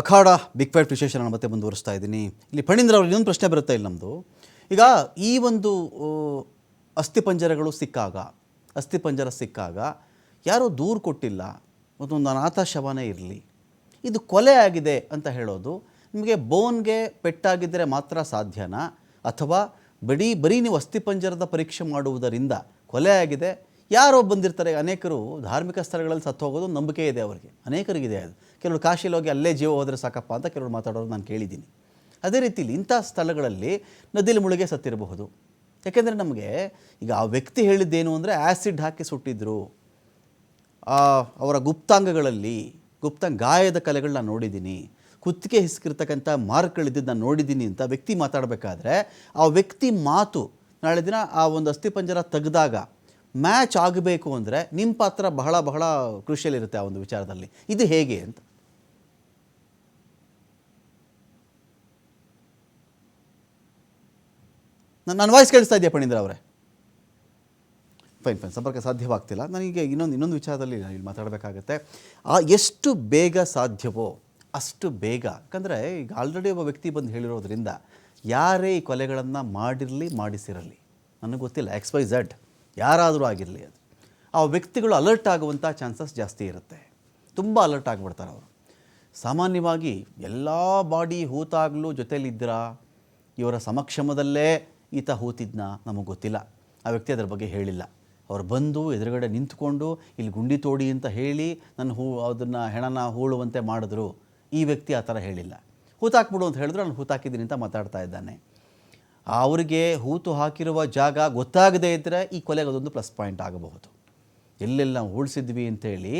ಅಖಾಡ big fight ವಿಶೇಷ ನಾನು ಮತ್ತೆ ಮುಂದುವರಿಸ್ತಾ ಇದ್ದೀನಿ. ಇಲ್ಲಿ ಪಣೀಂದ್ರ ಅವ್ರಿಗೆ ಇನ್ನೊಂದು ಪ್ರಶ್ನೆ ಬರುತ್ತೆ ಇಲ್ಲಿ ನಮ್ಮದು ಈಗ ಈ ಒಂದು ಅಸ್ಥಿ ಅಸ್ಥಿಪಂಜರಗಳು ಸಿಕ್ಕಾಗ, ಅಸ್ಥಿಪಂಜರ ಸಿಕ್ಕಾಗ ಯಾರೂ ದೂರು ಕೊಟ್ಟಿಲ್ಲ, ಮತ್ತೊಂದು ಅನಾಥ ಶವನೇ ಇರಲಿ. ಇದು ಕೊಲೆ ಆಗಿದೆ ಅಂತ ಹೇಳೋದು ನಿಮಗೆ ಬೋನ್ಗೆ ಪೆಟ್ಟಾಗಿದ್ದರೆ ಮಾತ್ರ ಸಾಧ್ಯನಾ? ಅಥವಾ ಬರೀ ಬರೀ ನೀವು ಅಸ್ಥಿಪಂಜರದ ಪರೀಕ್ಷೆ ಮಾಡುವುದರಿಂದ ಕೊಲೆ ಆಗಿದೆ ಯಾರೋ ಬಂದಿರ್ತಾರೆ, ಅನೇಕರು ಧಾರ್ಮಿಕ ಸ್ಥಳಗಳಲ್ಲಿ ಸತ್ತು ಹೋಗೋದು ನಂಬಿಕೆ ಇದೆ ಅವರಿಗೆ. ಅನೇಕರಿಗಿದೆ ಅದು. ಕೆಲವರು ಕಾಶಿಲಿ ಹೋಗಿ ಅಲ್ಲೇ ಜೀವ ಹೋದರೆ ಸಾಕಪ್ಪ ಅಂತ ಕೆಲವರು ಮಾತಾಡೋದು ನಾನು ಕೇಳಿದ್ದೀನಿ. ಅದೇ ರೀತಿಲಿ ಇಂಥ ಸ್ಥಳಗಳಲ್ಲಿ ನದಿಲಿ ಮುಳುಗೆ ಸತ್ತಿರಬಹುದು. ಯಾಕೆಂದರೆ ನಮಗೆ ಈಗ ಆ ವ್ಯಕ್ತಿ ಹೇಳಿದ್ದೇನು ಅಂದರೆ ಆ್ಯಸಿಡ್ ಹಾಕಿ ಸುಟ್ಟಿದ್ರು. ಅವರ ಗುಪ್ತಾಂಗಗಳಲ್ಲಿ, ಗುಪ್ತ ಗಾಯದ ಕಲೆಗಳನ್ನ ನೋಡಿದ್ದೀನಿ. ಕುತ್ತಿಗೆ ಹಿಸ್ಕಿರ್ತಕ್ಕಂಥ ಮಾರ್ಕ್ಗಳಿದ್ದು ನಾನು ನೋಡಿದ್ದೀನಿ ಅಂತ ವ್ಯಕ್ತಿ ಮಾತಾಡಬೇಕಾದ್ರೆ ಆ ವ್ಯಕ್ತಿ ಮಾತು ನಾಳೆ ದಿನ ಆ ಒಂದು ಅಸ್ಥಿಪಂಜರ ತೆಗೆದಾಗ ಮ್ಯಾಚ್ ಆಗಬೇಕು ಅಂದರೆ ನಿಮ್ಮ ಪಾತ್ರ ಬಹಳ ಬಹಳ ಕ್ರೂಷಿಯಲ್ ಇರುತ್ತೆ ಆ ಒಂದು ವಿಚಾರದಲ್ಲಿ. ಇದು ಹೇಗೆ ಅಂತ? ನಾನು ವಾಯ್ಸ್ ಕೇಳಿಸ್ತಾ ಇದೆಯಾ ಪಣೀಂದ್ರ ಅವರೇ? Fine fine. ಸಂಪರ್ಕ ಸಾಧ್ಯವಾಗ್ತಿಲ್ಲ. ನನಗೆ ಇನ್ನೊಂದು ಇನ್ನೊಂದು ವಿಚಾರದಲ್ಲಿ ನಾನು ಇಲ್ಲಿ ಮಾತಾಡಬೇಕಾಗತ್ತೆ. ಆ ಎಷ್ಟು ಬೇಗ ಸಾಧ್ಯವೋ ಅಷ್ಟು ಬೇಗ. ಯಾಕಂದರೆ ಈಗ ಆಲ್ರೆಡಿ ಒಬ್ಬ ವ್ಯಕ್ತಿ ಬಂದು ಹೇಳಿರೋದ್ರಿಂದ ಯಾರೇ ಈ ಕೊಲೆಗಳನ್ನು ಮಾಡಿರಲಿ, ಮಾಡಿಸಿರಲಿ. ನನಗೆ ಗೊತ್ತಿಲ್ಲ. ಎಕ್ಸ್ ವೈ ಝಡ್ ಯಾರಾದರೂ ಆಗಿರಲಿ ಅದು. ಆ ವ್ಯಕ್ತಿಗಳು ಅಲರ್ಟ್ ಆಗುವಂಥ ಚಾನ್ಸಸ್ ಜಾಸ್ತಿ ಇರುತ್ತೆ. ತುಂಬ ಅಲರ್ಟ್ ಆಗಿಬಿಡ್ತಾರೆ ಅವರು. ಸಾಮಾನ್ಯವಾಗಿ ಎಲ್ಲ ಬಾಡಿ ಹೂತಾಗಲೂ ಜೊತೆಲಿದ್ದರಾ? ಇವರ ಸಮಕ್ಷಮದಲ್ಲೇ ಈತ ಹೂತಿದ್ನ? ನಮಗೆ ಗೊತ್ತಿಲ್ಲ. ಆ ವ್ಯಕ್ತಿ ಅದರ ಬಗ್ಗೆ ಹೇಳಿಲ್ಲ. ಅವ್ರು ಬಂದು ಎದುರುಗಡೆ ನಿಂತ್ಕೊಂಡು ಇಲ್ಲಿ ಗುಂಡಿ ತೋಡಿ ಅಂತ ಹೇಳಿ ನನ್ನ ಹೂ, ಅದನ್ನು ಹೆಣನ ಹೂಳುವಂತೆ ಮಾಡಿದ್ರು. ಈ ವ್ಯಕ್ತಿ ಆ ಥರ ಹೇಳಿಲ್ಲ. ಹೂತಾಕ್ಬಿಡು ಅಂತ ಹೇಳಿದ್ರು, ನಾನು ಹೂತಾಕಿದ್ದೀನಿ ಅಂತ ಮಾತಾಡ್ತಾ ಇದ್ದಾನೆ. ಅವರಿಗೆ ಹೂತು ಹಾಕಿರುವ ಜಾಗ ಗೊತ್ತಾಗದೇ ಇದ್ದರೆ ಈ ಕೊಲೆಗೆ ಅದೊಂದು ಪ್ಲಸ್ ಪಾಯಿಂಟ್ ಆಗಬಹುದು. ಎಲ್ಲೆಲ್ಲ ನಾವು ಉಳಿಸಿದ್ವಿ ಅಂತೇಳಿ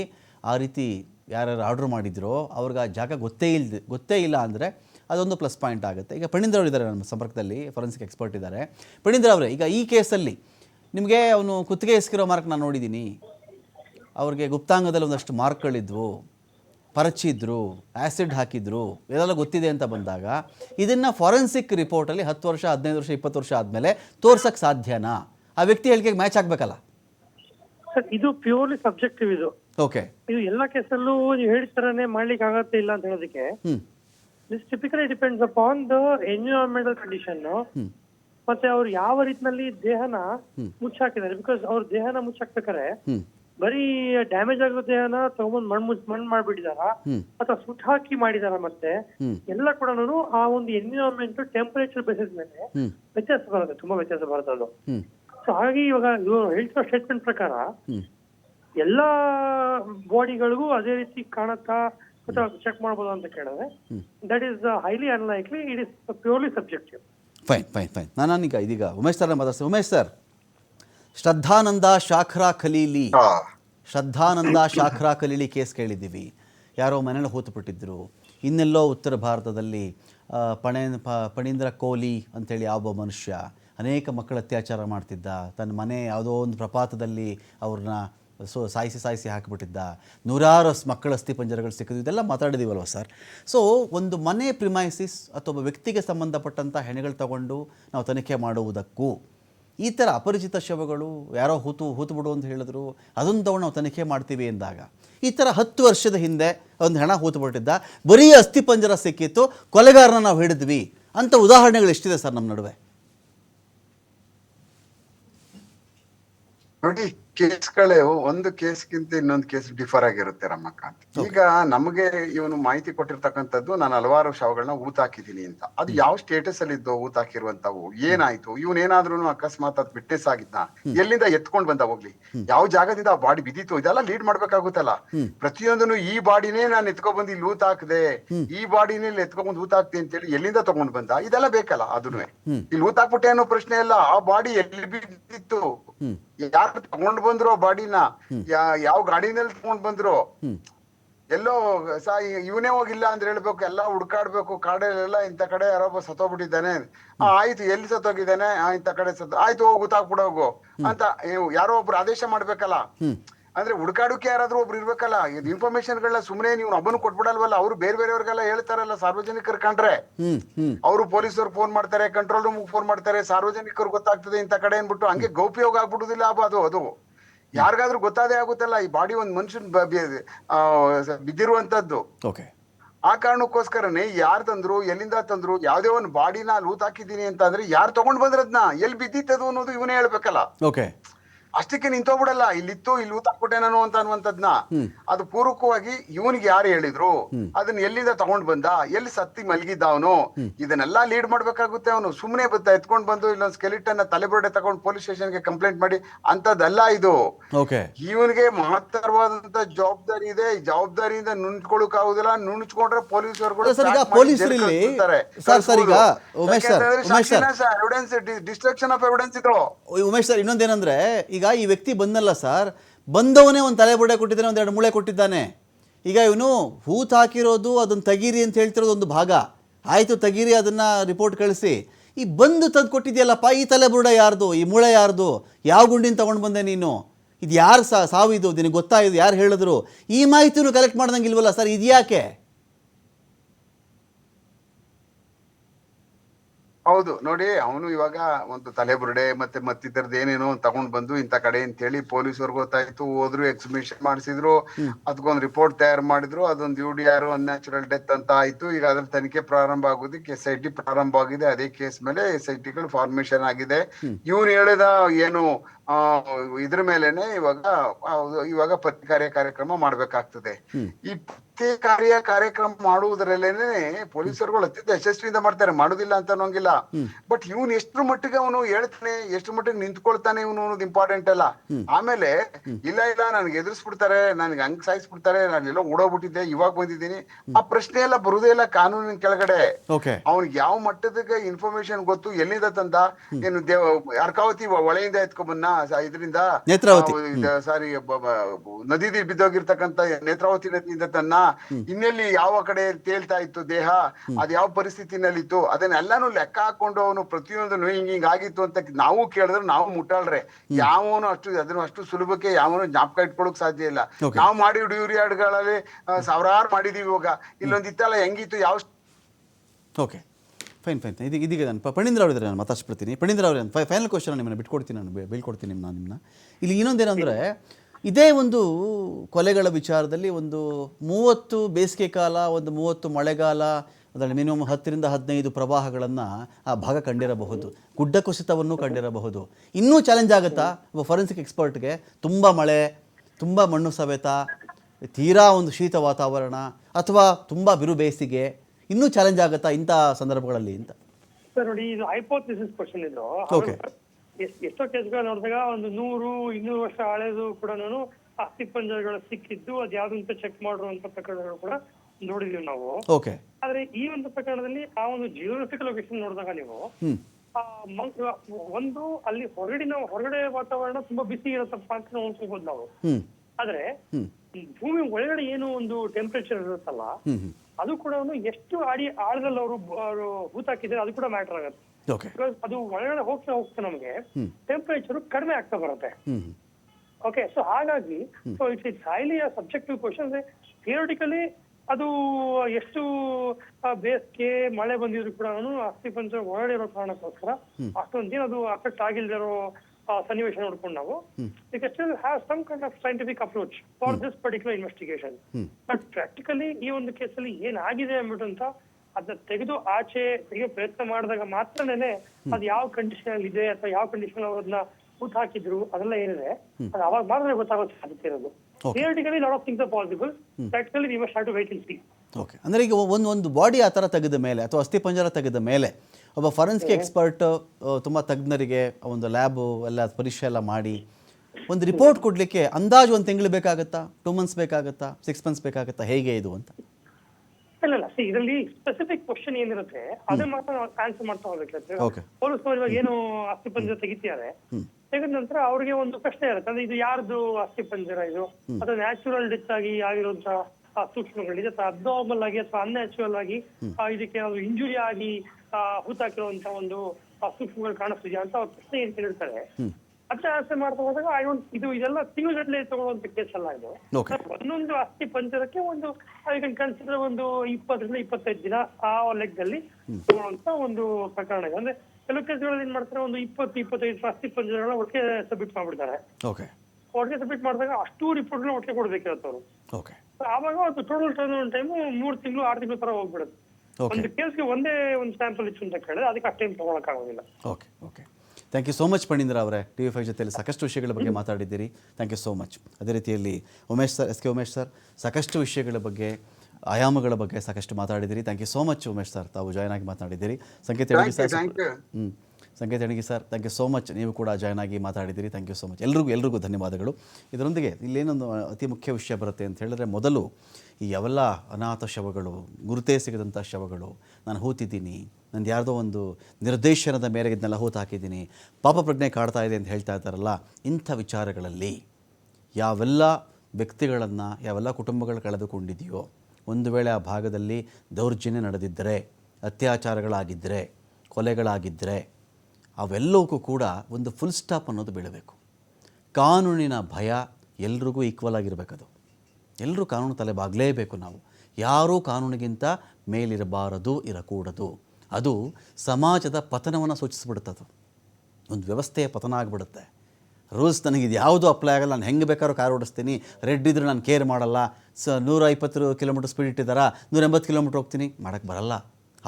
ಆ ರೀತಿ ಯಾರ್ಯಾರು ಆರ್ಡ್ರ್ ಮಾಡಿದ್ರೋ ಅವ್ರಿಗೆ ಆ ಜಾಗ ಗೊತ್ತೇ ಇಲ್ದ, ಗೊತ್ತೇ ಇಲ್ಲ ಅಂದರೆ ಅದೊಂದು ಪ್ಲಸ್ ಪಾಯಿಂಟ್ ಆಗುತ್ತೆ. ಈಗ ಪಣೀಂದ್ರ ಅವರು ಇದ್ದಾರೆ ನಮ್ಮ ಸಂಪರ್ಕದಲ್ಲಿ ಫೊರೆನ್ಸಿಕ್ ಎಕ್ಸ್ಪರ್ಟ್ ಇದ್ದಾರೆ ಪಣೀಂದ್ರ ಅವರೇ, ಈಗ ಈ ಕೇಸಲ್ಲಿ ನಿಮಗೆ ಅವನು ಕುತ್ತಿಗೆ ಎಸ್ಕಿರೋ ಮಾರ್ಕ್ ನಾನು ನೋಡಿದ್ದೀನಿ ಅವ್ರಿಗೆ ಗುಪ್ತಾಂಗದಲ್ಲಿ ಒಂದಷ್ಟು ಮಾರ್ಕ್ಗಳಿದ್ವು ಪರಚಿದ್ರು ಆ್ಯಸಿಡ್ ಹಾಕಿದ್ರು ಇದೆಲ್ಲ ಗೊತ್ತಿದೆ ಅಂತ ಬಂದಾಗ ಇದನ್ನು ಫಾರೆನ್ಸಿಕ್ ರಿಪೋರ್ಟಲ್ಲಿ ಹತ್ತು ವರ್ಷ ಹದಿನೈದು ವರ್ಷ ಇಪ್ಪತ್ತು ವರ್ಷ ಆದಮೇಲೆ ತೋರ್ಸಕ್ಕೆ ಸಾಧ್ಯನಾ? ಆ ವ್ಯಕ್ತಿ ಹೇಳಿಕೆಗೆ ಮ್ಯಾಚ್ ಆಗಬೇಕಲ್ಲ? ಸರ್ ಇದು ಪ್ಯೂರ್ಲಿ ಸಬ್ಜೆಕ್ಟಿವ್ ಇದು. ಓಕೆ ಇದು ಎಲ್ಲ ಕೇಸಲ್ಲೂ ನೀವು ಹೇಳಿದ ತರನೇ ಮಾಡ್ಲಿಕ್ಕೆ ಆಗತ್ತೆ ಇಲ್ಲ ಅಂತ ಹೇಳೋದಕ್ಕೆ this typically depends upon the environmental condition ಮತ್ತೆ ಅವ್ರು ಯಾವ ರೀತಿನಲ್ಲಿ ದೇಹನ ಮುಚ್ಚಾಕಿದ್ದಾರೆ. ಬಿಕಾಸ್ ಅವ್ರ ದೇಹನ ಮುಚ್ಚಾಕ್ಬೇಕಾರೆ ಬರೀ ಡ್ಯಾಮೇಜ್ ಆಗಿರೋ ದೇಹನ ತಗೊಂಡ್ ಮಣ್ಣು ಮುಚ್ಚಿ ಮಣ್ಣು ಮಾಡ್ಬಿಟ್ಟಿದಾರ ಅಥವಾ ಸುಟ್ ಹಾಕಿ ಮಾಡಿದಾರ ಮತ್ತೆ ಎಲ್ಲ ಕೂಡ ಆ ಒಂದು ಎನ್ವಿರಾನ್ಮೆಂಟ್ ಟೆಂಪರೇಚರ್ ಬೇಸಿಸ್ ಮೇಲೆ ವ್ಯತ್ಯಾಸ ಬರುತ್ತೆ ತುಂಬಾ ವ್ಯತ್ಯಾಸ ಬರುತ್ತೆ ಅದು. ಸೊ ಹಾಗಾಗಿ ಇವಾಗ ಹೇಳ್ತಿರೋ ಸ್ಟೇಟ್ಮೆಂಟ್ ಪ್ರಕಾರ ಎಲ್ಲಾ ಬಾಡಿಗಳಿಗೂ ಅದೇ ರೀತಿ ಕಾಣತ್ತಾ ಅಥವಾ ಚೆಕ್ ಮಾಡಬಹುದು ಅಂತ ಕೇಳಿದ್ರೆ that is highly unlikely it is purely subjective fine fine fine ನಾನೀಗ ಇದೀಗ ಉಮೇಶ್ ಸರ್ ಮಾತಾಡ್ತೀನಿ Umesh sir Shraddhananda Shakereh Khalili. Shraddhananda Shakereh Khalili case ಕೇಳಿದ್ದೀವಿ. ಯಾರೋ ಮನೇಲಿ ಹೂತುಬಿಟ್ಟಿದ್ರು. ಇನ್ನೆಲ್ಲೋ ಉತ್ತರ ಭಾರತದಲ್ಲಿ ಪಣೇಂದ್ರ ಪಣೆ ಪ ಪಣೀಂದ್ರ ಕೋಲಿ ಅಂತೇಳಿ ಯಾವ ಮನುಷ್ಯ ಅನೇಕ ಮಕ್ಕಳ ಅತ್ಯಾಚಾರ ಮಾಡ್ತಿದ್ದ. ತನ್ನ ಮನೆ ಯಾವುದೋ ಒಂದು ಪ್ರಪಾತದಲ್ಲಿ ಅವ್ರನ್ನ ಸೊ ಸಾಯಿಸಿ ಸಾಯಿಸಿ ಹಾಕಿಬಿಟ್ಟಿದ್ದ. ನೂರಾರು ಮಕ್ಕಳ ಅಸ್ಥಿಪಂಜರಗಳು ಸಿಕ್ಕಿದ್ದು ಇದೆಲ್ಲ ಮಾತಾಡಿದೀವಲ್ವ ಸರ್? ಸೊ ಒಂದು ಮನೆ ಪ್ರಿಮೈಸಿಸ್ ಅಥವಾ ವ್ಯಕ್ತಿಗೆ ಸಂಬಂಧಪಟ್ಟಂಥ ಹೆಣೆಗಳು ತಗೊಂಡು ನಾವು ತನಿಖೆ ಮಾಡುವುದಕ್ಕೂ ಈ ಥರ ಅಪರಿಚಿತ ಶವಗಳು ಯಾರೋ ಹೂತು ಹೂತು ಬಿಡು ಅಂತ ಹೇಳಿದ್ರು, ಅದನ್ನು ತಗೊಂಡು ನಾವು ತನಿಖೆ ಮಾಡ್ತೀವಿ ಎಂದಾಗ, ಈ ಥರ ಹತ್ತು ವರ್ಷದ ಹಿಂದೆ ಒಂದು ಹೆಣ ಹೂತು ಬಿಟ್ಟಿದ್ದ ಬರೀ ಅಸ್ಥಿಪಂಜರ ಸಿಕ್ಕಿತ್ತು, ಕೊಲೆಗಾರನ ನಾವು ಹಿಡಿದ್ವಿ ಅಂತ ಉದಾಹರಣೆಗಳು ಎಷ್ಟಿದೆ ಸರ್ ನಮ್ಮ ನಡುವೆ? ನೋಡಿ ಕೇಸ್ಗಳೇ ಒಂದು ಕೇಸ್ಗಿಂತ ಇನ್ನೊಂದು ಕೇಸ್ ಡಿಫರ್ ಆಗಿರುತ್ತೆ ರಮಕಾಂತ್ ಈಗ ನಮಗೆ ಇವನು ಮಾಹಿತಿ ಕೊಟ್ಟಿರ್ತಕ್ಕಂಥದ್ದು ನಾನು ಹಲವಾರು ಶವಗಳನ್ನ ಊತಾಕಿದ್ದೀನಿ ಅಂತ. ಅದು ಯಾವ ಸ್ಟೇಟಸ್ ಅಲ್ಲಿ ಇದ್ದು ಊತಾಕಿರುವಂತವು ಏನಾಯ್ತು ಇವನ್ ಏನಾದ್ರೂ ಅಕಸ್ಮಾತ್ ಅದ್ ವಿಟ್ನೆಸ್ ಆಗಿದ್ನ? ಎಲ್ಲಿಂದ ಎತ್ಕೊಂಡ್ ಬಂದ ಹೋಗ್ಲಿ? ಯಾವ ಜಾಗದಿಂದ ಆ ಬಾಡಿ ಬಿದ್ದಿತ್ತು ಇದೆಲ್ಲ ಲೀಡ್ ಮಾಡ್ಬೇಕಾಗುತ್ತಲ್ಲ. ಪ್ರತಿಯೊಂದನು ಈ ಬಾಡಿನೇ ನಾನು ಎತ್ಕೊಂಡ್ ಬಂದು ಇಲ್ಲಿ ಊತಾಕ್ದೆ. ಈ ಬಾಡಿನೇ ಇಲ್ಲಿ ಎತ್ಕೊಂಡ್ ಬಂದು ಅಂತ ಹೇಳಿ ಎಲ್ಲಿಂದ ತಗೊಂಡ್ ಬಂದ? ಇದೆಲ್ಲ ಬೇಕಲ್ಲ ಅದನ್ನೇ ಇಲ್ಲಿ ಊತಾಕ್ಬಿಟ್ಟೆ ಅನ್ನೋ ಪ್ರಶ್ನೆ ಇಲ್ಲ. ಆ ಬಾಡಿ ಎಲ್ಲಿ ಬಿದ್ದಿತ್ತು? ಯಾರು ತಗೊಂಡ್ ಬಂದ್ರು ಬಾಡಿನ ಯಾವ ಗಾಡಿನಲ್ಲಿ ತಗೊಂಡ್ ಬಂದ್ರು ಎಲ್ಲೋ ಸಾಯಿ ಇವನೇ ಹೋಗಿಲ್ಲ ಅಂತ ಹೇಳ್ಬೇಕು ಎಲ್ಲ ಹುಡ್ಕಾಡ್ಬೇಕು ಕಾಡಲ್ಲೆಲ್ಲ ಇಂತ ಕಡೆ ಯಾರೋ ಒಬ್ಬ ಸತ್ತೋಗ್ಬಿಟ್ಟಿದ್ದಾನೆ. ಆಯ್ತು ಎಲ್ಲಿ ಸತ್ತೋಗಿದ್ದಾನೆ? ಇಂತ ಇಂಥ ಕಡೆ ಸತ್ ಆಯ್ತು ಹೋಗು ಗೊತ್ತಾಗ್ಬಿಡೋಗು ಅಂತ ಇವ್ ಯಾರೋ ಒಬ್ರು ಆದೇಶ ಮಾಡ್ಬೇಕಲ್ಲ? ಅಂದ್ರೆ ಹುಡ್ಕಾಡಕ್ಕೆ ಯಾರಾದ್ರೂ ಒಬ್ರು ಇರ್ಬೇಕಲ್ಲ? ಇನ್ಫಾರ್ಮೇಶನ್ ಗಳನ್ನ ಸುಮ್ನೆ ನೀವು ಒಬ್ಬನು ಕೊಟ್ಬಿಡಲ್ವಲ್ಲ? ಅವ್ರು ಬೇರೆ ಬೇರೆಯವ್ರಿಗೆಲ್ಲ ಹೇಳ್ತಾರಲ್ಲ ಸಾರ್ವಜನಿಕರು ಕಂಡ್ರೆ. ಅವರು ಪೊಲೀಸರು ಫೋನ್ ಮಾಡ್ತಾರೆ ಕಂಟ್ರೋಲ್ ರೂಮ್ ಫೋನ್ ಮಾಡ್ತಾರೆ ಸಾರ್ವಜನಿಕರು ಗೊತ್ತಾಗ್ತದೆ ಇಂತ ಕಡೆ ಅನ್ಬಿಟ್ಟು ಹಂಗೆ ಗೌಪ್ಯೋಗ ಆಗ್ಬಿಡುದಿಲ್ಲ ಅದು ಅದು. ಯಾರಿಗಾದ್ರೂ ಗೊತ್ತಾದೇ ಆಗುತ್ತಲ್ಲ ಈ ಬಾಡಿ ಒಂದು ಮನುಷ್ಯನ್ ಬಿದ್ದಿರುವಂತದ್ದು. ಓಕೆ. ಆ ಕಾರಣಕ್ಕೋಸ್ಕರನೇ ಯಾರು ತಂದ್ರು ಎಲ್ಲಿಂದ ತಂದ್ರು ಯಾವ್ದೇ ಒಂದು ಬಾಡಿನ ಲೂತ್ ಹಾಕಿದ್ದೀನಿ ಅಂತ ಅಂದ್ರೆ ಯಾರು ತಗೊಂಡ್ ಬಂದ್ರದ್ನ? ಎಲ್ಲಿ ಬಿದ್ದಿತ್ತದು ಅನ್ನೋದು ಇವನೇ ಹೇಳ್ಬೇಕಲ್ಲ. ಓಕೆ. ಅಷ್ಟಕ್ಕೆ ನಿಂತೋಗ್ಬಿಡಲ್ಲ. ಇಲ್ಲಿತ್ತು ಇಲ್ಲಿ ಊತ ಹಾಕ್ಬಿಟ್ಟೆ ನಾನು ಅಂತ ಅನ್ನುವಂಥದ್ನ. ಅದು ಪೂರ್ವಕವಾಗಿ ಇವನಿಗೆ ಯಾರು ಹೇಳಿದ್ರು? ಅದನ್ನ ಎಲ್ಲಿಂದ ತಗೊಂಡ್ ಬಂದ? ಎಲ್ಲಿ ಸತ್ತಿ ಮಲಗಿದ್ದ ಅವನು? ಇದನ್ನೆಲ್ಲ ಲೀಡ್ ಮಾಡ್ಬೇಕಾಗುತ್ತೆ ಅವನು. ಸುಮ್ಮನೆ ಬತ್ತ ಎತ್ಕೊಂಡ್ ಬಂದು ಇಲ್ಲೊಂದು ಸ್ಕೆಲಿಟನ್ ತಲೆಬುರುಡೆ ತಗೊಂಡು ಪೊಲೀಸ್ ಸ್ಟೇಷನ್ಗೆ ಕಂಪ್ಲೇಂಟ್ ಮಾಡಿ ಅಂತದಲ್ಲ ಇದು. ಇವನಿಗೆ ಮಹತ್ತರವಾದಂತ ಜವಾಬ್ದಾರಿ ಇದೆ. ಈ ಜವಾಬ್ದಾರಿಯಿಂದ ನುಣ್ಕೊಳಕ್ ಆಗುದಿಲ್ಲ ನುಣ್ಚ್ಕೊಂಡ್ರೆ police. Evidence destruction of evidence ಇದ್ರು. ಉಮೇಶ್ ಸರ್ ಇನ್ನೊಂದೇನಂದ್ರೆ ಈಗ ಈ ವ್ಯಕ್ತಿ ಬಂದಲ್ಲ ಸರ್? ಬಂದವನೇ ಒಂದು ತಲೆ ಬುಡೆ ಕೊಟ್ಟಿದ್ದಾನೆ, ಒಂದು ಎರಡು ಮೂಳೆ ಕೊಟ್ಟಿದ್ದಾನೆ. ಈಗ ಇವನು ಹೂತ್ ಹಾಕಿರೋದು ಅದನ್ನು ತೆಗೀರಿ ಅಂತ ಹೇಳ್ತಿರೋದು ಒಂದು ಭಾಗ. ಆಯಿತು, ತೆಗೀರಿ, ಅದನ್ನು ರಿಪೋರ್ಟ್ ಕಳಿಸಿ. ಈ ಬಂದು ತಂದು ಕೊಟ್ಟಿದ್ಯಲ್ಲಪ್ಪ, ಈ ತಲೆ ಬುರುಡ ಯಾರ್ದು, ಈ ಮೂಳೆ ಯಾರ್ದು? ಯಾವ ಗುಂಡಿನ ತಗೊಂಡು ಬಂದೆ ನೀನು? ಇದು ಯಾರು ಸಾವು ಇದು? ನಿನಗೆ ಗೊತ್ತಾಯಿತು ಯಾರು ಹೇಳಿದ್ರು? ಈ ಮಾಹಿತಿನೂ ಕಲೆಕ್ಟ್ ಮಾಡ್ದಂಗೆ ಇಲ್ವಲ್ಲ ಸರ್? ಇದು ಹೌದು ನೋಡಿ ಅವನು ಇವಾಗ ಒಂದು ತಲೆಬುರುಡೆ ಮತ್ತೆ ಮತ್ತಿತರದ್ದು ಏನೇನೋ ತಗೊಂಡ್ ಬಂದು ಇಂತ ಕಡೆ ಅಂತ ಹೇಳಿ ಪೊಲೀಸರು ಗೊತ್ತಾಯ್ತು ಹೋದ್ರು ಎಕ್ಸಿಬಿಷನ್ ಮಾಡಿಸಿದ್ರು. ಅದಕ್ಕೊಂದು ರಿಪೋರ್ಟ್ ತಯಾರು ಮಾಡಿದ್ರು ಅದೊಂದು U D R natural death ಅಂತ ಆಯ್ತು. ಈಗ ಅದ್ರ ತನಿಖೆ ಪ್ರಾರಂಭ ಆಗೋದಕ್ಕೆ ಎಸ್ ಐ ಟಿ ಪ್ರಾರಂಭ ಆಗಿದೆ. ಅದೇ ಕೇಸ್ ಮೇಲೆ ಎಸ್ ಐ ಟಿಗಳು ಫಾರ್ಮೇಶನ್ ಆಗಿದೆ. ಇವನು ಹೇಳಿದ ಏನು ಆ ಇದ್ರ ಮೇಲೆನೆ ಇವಾಗ ಇವಾಗ ಪತ್ರಿಕಾರ್ಯ ಕಾರ್ಯಕ್ರಮ ಮಾಡ್ಬೇಕಾಗ್ತದೆ. ಈ ಕಾರ್ಯ ಕಾರ್ಯಕ್ರಮ ಮಾಡುವುದರಲ್ಲೇನೆ ಪೊಲೀಸರುಗಳು ಅತ್ಯಂತ ಯಶಸ್ವಿಯಿಂದ ಮಾಡ್ತಾರೆ. ಮಾಡುದಿಲ್ಲ ಅಂತ ಅನ್ನೋಂಗಿಲ್ಲ. ಬಟ್ ಇವನು ಎಷ್ಟ್ರ ಮಟ್ಟಿಗೆ ಅವನು ಹೇಳ್ತಾನೆ ಎಷ್ಟ್ರ ಮಟ್ಟಿಗೆ ನಿಂತ್ಕೊಳ್ತಾನೆ ಇವನು ಅನ್ನೋದು ಇಂಪಾರ್ಟೆಂಟ್ ಅಲ್ಲ. ಆಮೇಲೆ ಇಲ್ಲ ಇಲ್ಲ ನನ್ಗೆ ಎದುರಿಸ್ಬಿಡ್ತಾರೆ ನನ್ಗೆ ಹಂಗ್ ಸಾಯಿಸ್ಬಿಡ್ತಾರೆ ನಾನು ಎಲ್ಲೋ ಓಡೋಗ್ಬಿಟ್ಟಿದ್ದೆ ಇವಾಗ ಬಂದಿದ್ದೀನಿ. ಆ ಪ್ರಶ್ನೆ ಎಲ್ಲ ಬರುದೇ ಇಲ್ಲ ಕಾನೂನಿನ ಕೆಳಗಡೆ. ಅವ್ನಿಗೆ ಯಾವ ಮಟ್ಟದ ಇನ್ಫಾರ್ಮೇಶನ್ ಗೊತ್ತು ಎಲ್ಲಿಂದ ತಂದ ಏನು ದೇವ ಅರ್ಕಾವತಿ ಒಳೆಯಿಂದ ಎತ್ಕೊಂಬನ್ನ ಇದರಿಂದ. ಸಾರಿ ನದಿ ಬಿದ್ದೋಗಿರ್ತಕ್ಕಂತ ನೇತ್ರಾವತಿ ನದಿಯಿಂದ ತನ್ನ ಇನ್ನೆಲ್ಲಿ ಯಾವ ಕಡೆ ತೇಲ್ತಾ ಇತ್ತು ದೇಹ ಅದ್ ಯಾವ ಪರಿಸ್ಥಿತಿನಲ್ಲಿತ್ತು ಅದನ್ನೆಲ್ಲಾನು ಲೆಕ್ಕ ಹಾಕೊಂಡು ಅವನು ಪ್ರತಿಯೊಂದು ಹಿಂಗ್ ಹಿಂಗ್ ಆಗಿತ್ತು ಅಂತ ನಾವು ಕೇಳಿದ್ರೆ ನಾವು ಮುಟ್ಟಾಳ್ರೆ. ಯಾವನು ಅಷ್ಟು ಅದನ್ನು ಅಷ್ಟು ಸುಲಭಕ್ಕೆ ಯಾವನು ಜ್ಞಾಪಕ ಇಟ್ಕೊಳಕ್ ಸಾಧ್ಯ ಇಲ್ಲ. ನಾವು ಮಾಡಿ ಡ್ಯೂರಿಯಾಡ್ಗಳಲ್ಲಿ ಸಾವಿರಾರು ಮಾಡಿದೀವಿ ಇವಾಗ. ಇಲ್ಲೊಂದ್ ಇತ್ತಲ್ಲ ಹೆಂಗಿತ್ತು ಯಾವ ಓಕೆ ಫೈನ್ ಫೈನ್ ಇದೀಗ ಇದೀಗ ನಾನು ಪಣೀಂದ್ರ ಅವರಿದ್ರೆ ನಾನು ಮಾತಾಡ್ಸ್ಬಿಡ್ತೀನಿ ಪಣೀಂದ್ರ ಅವರೇ ಫೈನಲ್ ಕ್ವಶನ್ ನಿಮ್ಮನ್ನು ಬಿಟ್ಕೊಡ್ತೀನಿ ನಾನು ಬೀಳ್ಕೊಡ್ತೀನಿ ನಿಮ್ಮ ನಿಮ್ಮನ್ನ ಇಲ್ಲಿ ಇನ್ನೊಂದೇನೆಂದರೆ ಇದೇ ಒಂದು ಕೊಲೆಗಳ ವಿಚಾರದಲ್ಲಿ ಒಂದು ಮೂವತ್ತು ಬೇಸಿಗೆ ಕಾಲ ಒಂದು ಮೂವತ್ತು ಮಳೆಗಾಲ ಅದರಲ್ಲಿ ಮಿನಿಮಮ್ ಹತ್ತರಿಂದ ಹದಿನೈದು ಪ್ರವಾಹಗಳನ್ನು ಆ ಭಾಗ ಕಂಡಿರಬಹುದು. ಗುಡ್ಡ ಕುಸಿತವನ್ನು ಕಂಡಿರಬಹುದು. ಇನ್ನೂ ಚಾಲೆಂಜ್ ಆಗುತ್ತಾ? ಒಬ್ಬ ಫೊರೆನ್ಸಿಕ್ ಎಕ್ಸ್ಪರ್ಟ್ಗೆ ತುಂಬ ಮಳೆ ತುಂಬ ಮಣ್ಣು ಸವೆತ ತೀರಾ ಒಂದು ಶೀತ ವಾತಾವರಣ ಅಥವಾ ತುಂಬ ಬಿರು ಬೇಸಿಗೆ ಇನ್ನೂ ಚಾಲೆಂಜ್ ಆಗುತ್ತಾ ಇಂಥ ಸಂದರ್ಭಗಳಲ್ಲಿ ಅಂತ? ಸರ್ ನೋಡಿ ಇದು ಹೈಪೋಥಿಸಿಸ್ ಕ್ವಶನ್ ಇದು. ಎಷ್ಟೋ ಕೇಸ್ಗಳು ನೋಡಿದಾಗ ಒಂದು ನೂರು ಇನ್ನೂರು ವರ್ಷ ಹಳೆದು ಕೂಡ ನಾನು ಅಸ್ಥಿ ಪಂಜರಗಳು ಸಿಕ್ಕಿದ್ದು ಅದ್ ಯಾವ್ದಂತ ಚೆಕ್ ಮಾಡುವಂತ ಪ್ರಕರಣಗಳು ಕೂಡ ನೋಡಿದೀವಿ ನಾವು. ಆದ್ರೆ ಈ ಒಂದು ಪ್ರಕರಣದಲ್ಲಿ ಆ ಒಂದು ಜಿಯೋಗ್ರಫಿಕಲ್ ಲೊಕೇಶನ್ ನೋಡಿದಾಗ ನೀವು ಒಂದು ಅಲ್ಲಿ ಹೊರಗಡಿನ ಹೊರಗಡೆ ವಾತಾವರಣ ತುಂಬಾ ಬಿಸಿ ಇರತ್ತಪ್ಪ ಅಂತ ನಾವು ಅನ್ಕೋಬಹುದು ನಾವು. ಆದ್ರೆ ಭೂಮಿ ಒಳಗಡೆ ಏನು ಒಂದು ಟೆಂಪರೇಚರ್ ಇರುತ್ತಲ್ಲ ಅದು ಕೂಡ ಎಷ್ಟು ಅಡಿ ಆಳದಲ್ಲಿ ಅವರು ಅವರು ಹೂತಾಕಿದ್ರೆ ಅದು ಕೂಡ ಮ್ಯಾಟರ್ ಆಗುತ್ತೆ. ಓಕೆ ಅದು ಒಳಗಡೆ ಹೋಗ್ತಾ ಹೋಗ್ತಾ ನಮಗೆ ಟೆಂಪರೇಚರ್ ಕಡಿಮೆ ಆಗ್ತಾ ಬರುತ್ತೆ. ಓಕೆ ಸೊ ಹಾಗಾಗಿ so it's it's highly subjective question theoretically ಅದು ಎಷ್ಟು ಬೇಸಿಗೆ ಮಳೆ ಬಂದಿದ್ರು ಕೂಡ ಅಸ್ಥಿ ಪಂಚ ಒಳಗಡೆ ಕಾರಣಕ್ಕೋಸ್ಕರ ಅಷ್ಟೊಂದು ದಿನ ಅದು ಅಫೆಕ್ಟ್ ಆಗಿಲ್ದಿರೋ ಸನ್ನಿವೇಶ ನೋಡ್ಕೊಂಡು ನಾವು. We still have some kind of scientific approach for this particular investigation but practically ಈ ಒಂದು ಕೇಸಲ್ಲಿ ಏನಾಗಿದೆ ಅಂದ್ಬಿಟ್ಟು ಅಂತ ಅದನ್ನ ತೆಗೆದು ಆಚೆ ತೆಗೆಯೋ ಪ್ರಯತ್ನ ಮಾಡಿದಾಗ ಮಾತ್ರನೇ ಅದು ಯಾವ ಕಂಡೀಷನ್ ಅಲ್ಲಿ ಇದೆ ಅಥವಾ ಯಾವ ಕಂಡೀಷನ್ ಅವ್ರನ್ನ ಊಟ ಹಾಕಿದ್ರು ಅದೆಲ್ಲ ಏನಿದೆ ಅದು ಅವಾಗ ಮಾತ್ರ ಗೊತ್ತಾಗೋ ಸಾಧ್ಯತೆ ಇರೋದು. Theoretically lot of things are possible practically we must have to wait ill see okay ಅಂದರೆ ಈಗ ಒಂದು ಒಂದು ಬಾಡಿ ಆ ಥರ ತೆಗೆದ ಮೇಲೆ ಅಥವಾ ಅಸ್ಥಿಪಂಜರ ತೆಗೆದ ಮೇಲೆ ಒಬ್ಬ ಫರೆನ್ಸಿಕ್ ಎಕ್ಸ್ಪರ್ಟ್ ತುಂಬ ತಜ್ಞರಿಗೆ ಒಂದು ಲ್ಯಾಬು ಎಲ್ಲ ಪರೀಕ್ಷೆ ಎಲ್ಲ ಮಾಡಿ ಒಂದು ರಿಪೋರ್ಟ್ ಕೊಡಲಿಕ್ಕೆ ಅಂದಾಜು ಒಂದು ತಿಂಗಳು ಬೇಕಾಗುತ್ತಾ? ಟೂ ಮಂತ್ಸ್ ಬೇಕಾಗುತ್ತಾ? ಸಿಕ್ಸ್ ಮಂತ್ಸ್ ಬೇಕಾಗುತ್ತಾ? ಹೇಗೆ ಇದು ಅಂತ? ಇಲ್ಲ ಇಲ್ಲ ಸಿ ಇದರಲ್ಲಿ ಸ್ಪೆಸಿಫಿಕ್ ಕ್ವಶನ್ ಏನಿರುತ್ತೆ ಅದನ್ನ ಮಾತ್ರ ನಾವು ಆನ್ಸರ್ ಮಾಡ್ತಾ Okay. ಪೊಲೀಸ್ನವ್ರು ಇವಾಗ ಏನು ಅಸ್ಥಿ ಪಂಜರ ತೆಗಿತಿದ್ದಾರೆ. ತೆಗೆದ ನಂತರ ಅವ್ರಿಗೆ ಒಂದು ಪ್ರಶ್ನೆ ಇರುತ್ತೆ. ಅಂದ್ರೆ ಇದು ಯಾರ್ದು ಅಸ್ಥಿ ಪಂಜರ ಇದು? ಅಥವಾ ನ್ಯಾಚುರಲ್ ಡೆತ್ ಆಗಿ ಆಗಿರುವಂತ ಸೂಕ್ಷ್ಮಗಳಿದೆ ಅಥವಾ ಅಬ್ನಾರ್ಮಲ್ ಆಗಿ ಅಥವಾ ಅನ್ಯಾಚುರಲ್ ಆಗಿ ಇದಕ್ಕೆ ಅದು ಇಂಜುರಿ ಆಗಿ ಆ, ಹೂತಾಕಿರುವಂತ ಒಂದು ಸೂಕ್ಷ್ಮಗಳು ಕಾಣಿಸ್ತಿದೆಯಾ ಅಂತ ಅವ್ರ ಪ್ರಶ್ನೆ ಏನ್ ಕೇಳಿರ್ತಾರೆ ಅದನ್ನ ಆಸೆ ಮಾಡ್ತಾ ಹೋದಾಗ ಐ ಡೋಂಟ್ ಇದು ಇದೆಲ್ಲ ತಿಂಗಳುಗಟ್ಟಲೆ ತಗೊಳ್ಳುವಂತ ಕೇಸ್ ಎಲ್ಲ ಇದು. ಒಂದೊಂದು ಅಸ್ಥಿ ಪಂಜರಕ್ಕೆ ಒಂದು ಕನ್ಸಿಡರ್ ಒಂದು ಇಪ್ಪತ್ತರಿಂದ ಇಪ್ಪತ್ತೈದು ದಿನ ಆ ಲೆಕ್ಕದಲ್ಲಿ ತಗೊಳ್ಳುವಂತ ಒಂದು ಪ್ರಕರಣ ಇದೆ. ಅಂದ್ರೆ ಕೆಲವು ಕೇಸ್ಗಳಲ್ಲಿ ಏನ್ ಮಾಡ್ತಾರೆ ಒಂದು ಇಪ್ಪತ್ತು ಇಪ್ಪತ್ತೈದು ಅಸ್ಥಿ ಪಂಜರಗಳ ಒಟ್ಟಿಗೆ ಸಬ್ಮಿಟ್ ಮಾಡ್ಬಿಡ್ತಾರೆ. ಒಟ್ಟಿಗೆ ಸಬ್ಮಿಟ್ ಮಾಡಿದಾಗ ಅಷ್ಟು ರಿಪೋರ್ಟ್ ಒಟ್ಟಿಗೆ ಕೊಡ್ಬೇಕಿರುತ್ತೆ ಅವರು. ಆವಾಗ ಅದು ಟೋಟಲ್ ಟರ್ನ್ ಟೈಮ್ ಮೂರು ತಿಂಗಳು ಆರು ತಿಂಗಳು ತರ ಹೋಗ್ಬಿಡುತ್ತೆ. ಒಂದು ಕೇಸ್ಗೆ ಒಂದೇ ಒಂದು ಸ್ಯಾಂಪಲ್ ಇತ್ತು ಅಂತ ಕೇಳಿದ್ರೆ ಅದಕ್ಕೆ ಅಷ್ಟೇನು ತಗೊಳಕ್ಕಾಗೋದಿಲ್ಲ. Okay okay thank you so much Phanindra ಅವರೇ ಟಿ ವಿ ಫೈವ್ ಜೊತೆಯಲ್ಲಿ ಸಾಕಷ್ಟು ವಿಷಯಗಳ ಬಗ್ಗೆ ಮಾತಾಡಿದ್ದೀರಿ. ಥ್ಯಾಂಕ್ ಯು ಸೋ ಮಚ್ ಅದೇ ರೀತಿಯಲ್ಲಿ Umesh sir S K Umesh sir ಸಾಕಷ್ಟು ವಿಷಯಗಳ ಬಗ್ಗೆ ಆಯಾಮಗಳ ಬಗ್ಗೆ ಸಾಕಷ್ಟು ಮಾತಾಡಿದ್ದೀರಿ. Thank you so much Umesh sir ತಾವು ಜಾಯ್ನ್ ಆಗಿ ಮಾತಾಡಿದ್ದೀರಿ. ಸಂಕೇತ ಹೇಳಿ ಸರ್. ಹ್ಞೂ Sanketh Adiga sir thank you so much ನೀವು ಕೂಡ ಜಾಯ್ನ್ ಆಗಿ ಮಾತಾಡಿದ್ದೀರಿ. ಥ್ಯಾಂಕ್ ಯು ಸೋ ಮಚ್ ಎಲ್ರಿಗೂ ಎಲ್ರಿಗೂ ಧನ್ಯವಾದಗಳು. ಇದರೊಂದಿಗೆ ಇಲ್ಲೇನೊಂದು ಅತಿ ಮುಖ್ಯ ವಿಷಯ ಬರುತ್ತೆ ಅಂತ ಹೇಳಿದ್ರೆ ಮೊದಲು ಈ ಎಲ್ಲ ಅನಾಥ ಶವಗಳು ಗುರುತೇ ಸಿಗದಂಥ ಶವಗಳು ನಾನು ಹೂತಿದ್ದೀನಿ ನಂದು ಯಾರ್ದೋ ಒಂದು ನಿರ್ದೇಶನದ ಮೇರೆಗೆ ಇದನ್ನೆಲ್ಲ ಹೂತು ಹಾಕಿದ್ದೀನಿ. ಪಾಪ ಪ್ರಜ್ಞೆ ಕಾಡ್ತಾ ಇದೆ ಅಂತ ಹೇಳ್ತಾ ಇದ್ದಾರಲ್ಲ, ಇಂಥ ವಿಚಾರಗಳಲ್ಲಿ ಯಾವೆಲ್ಲ ವ್ಯಕ್ತಿಗಳನ್ನು, ಯಾವೆಲ್ಲ ಕುಟುಂಬಗಳು ಕಳೆದುಕೊಂಡಿದೆಯೋ, ಒಂದು ವೇಳೆ ಆ ಭಾಗದಲ್ಲಿ ದೌರ್ಜನ್ಯ ನಡೆದಿದ್ದರೆ, ಅತ್ಯಾಚಾರಗಳಾಗಿದ್ದರೆ, ಕೊಲೆಗಳಾಗಿದ್ದರೆ, ಅವೆಲ್ಲವಕ್ಕೂ ಕೂಡ ಒಂದು ಫುಲ್ ಸ್ಟಾಪ್ ಅನ್ನೋದು ಬೀಳಬೇಕು. ಕಾನೂನಿನ ಭಯ ಎಲ್ರಿಗೂ ಈಕ್ವಲ್ ಆಗಿರಬೇಕದು. ಎಲ್ಲರೂ ಕಾನೂನು ತಲೆ ಬಾಗಲೇಬೇಕು ನಾವು. ಯಾರೂ ಕಾನೂನಿಗಿಂತ ಮೇಲಿರಬಾರದು, ಇರಕೂಡದು. ಅದು ಸಮಾಜದ ಪತನವನ್ನು ಸೂಚಿಸ್ಬಿಡುತ್ತದು ಒಂದು ವ್ಯವಸ್ಥೆಯ ಪತನ ಆಗಿಬಿಡುತ್ತೆ. ರೂಲ್ಸ್ ನನಗೆ ಇದು ಯಾವುದೂ ಅಪ್ಲೈ ಆಗಲ್ಲ, ನಾನು ಹೆಂಗೆ ಬೇಕಾದ್ರೂ ಕಾರ್ ಓಡಿಸ್ತೀನಿ, ರೆಡ್ ಇದ್ದರೆ ನಾನು ಕೇರ್ ಮಾಡಲ್ಲ, ಸ ನೂರ ಇಪ್ಪತ್ತು ಕಿಲೋಮೀಟರ್ ಸ್ಪೀಡ್ ಇಟ್ಟಿದ್ದಾರಾ ನೂರ ಎಂಬತ್ತು ಕಿಲೋಮೀಟ್ರ್ ಹೋಗ್ತೀನಿ ಮಾಡೋಕ್ಕೆ ಬರಲ್ಲ.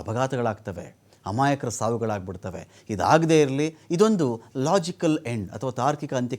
ಅಪಘಾತಗಳಾಗ್ತವೆ, ಅಮಾಯಕರ ಸಾವುಗಳಾಗ್ಬಿಡ್ತವೆ. ಇದಾಗದೇ ಇರಲಿ, ಇದೊಂದು ಲಾಜಿಕಲ್ ಎಂಡ್ ಅಥವಾ ತಾರ್ಕಿಕ ಅಂತ್ಯ